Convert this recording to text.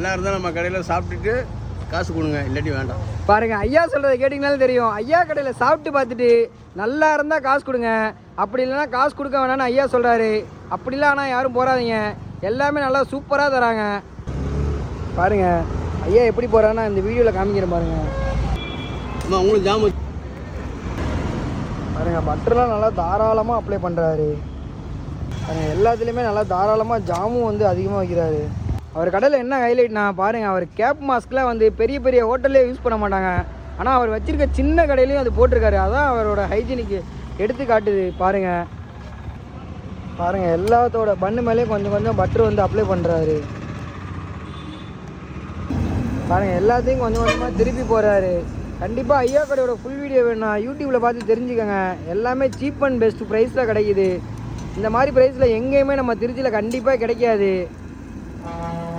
நல்லா இருந்தால் நம்ம கடையில் சாப்பிட்டுட்டு காசு கொடுங்க இல்லாட்டி வேண்டாம். பாருங்க ஐயா சொல்கிறத கேட்டிங்கனாலும் தெரியும். ஐயா கடையில் சாப்பிட்டு பார்த்துட்டு நல்லா இருந்தால் காசு கொடுங்க. அப்படி இல்லைன்னா காசு கொடுக்க வேணாம்னு ஐயா சொல்கிறாரு அப்படிலாம் ஆனால் யாரும் போகாதீங்க எல்லாமே நல்லா சூப்பராக தராங்க. பாருங்க ஐயா எப்படி போகிறான்னா இந்த வீடியோவில் காமிக்கிறேன் பாருங்க. உங்களுக்கு ஜாமு பாருங்க பட்டர்லாம் நல்லா தாராளமாக அப்ளை பண்ணுறாரு பாருங்க எல்லாத்துலேயுமே நல்லா தாராளமாக ஜாமும் வந்து அதிகமாக வைக்கிறாரு. அவர் கடையில் என்ன ஹைலைட்னா பாருங்கள் அவர் கேப் மாஸ்க்லாம் வந்து பெரிய பெரிய ஹோட்டல்லே யூஸ் பண்ண மாட்டாங்க. ஆனால் அவர் வச்சுருக்க சின்ன கடையிலையும் அது போட்டிருக்காரு. அதான் அவரோட ஹைஜீனிக்கு எடுத்து காட்டுது. பாருங்கள் பாருங்கள் எல்லாத்தோட பண்ணு மேலேயும் கொஞ்சம் கொஞ்சம் பட்டர் வந்து அப்ளை பண்ணுறாரு பாருங்கள் எல்லாத்தையும் கொஞ்சம் கொஞ்சமாக திருப்பி போகிறாரு கண்டிப்பாக ஐயா கடையோட ஃபுல் வீடியோ வேணும் யூடியூப்பில் பார்த்து தெரிஞ்சுக்கோங்க. எல்லாமே சீப் அண்ட் பெஸ்ட் ப்ரைஸில் கிடைக்குது. இந்த மாதிரி ப்ரைஸில் எங்கேயுமே நம்ம திருச்சியில் கண்டிப்பாக கிடைக்காது. Thank.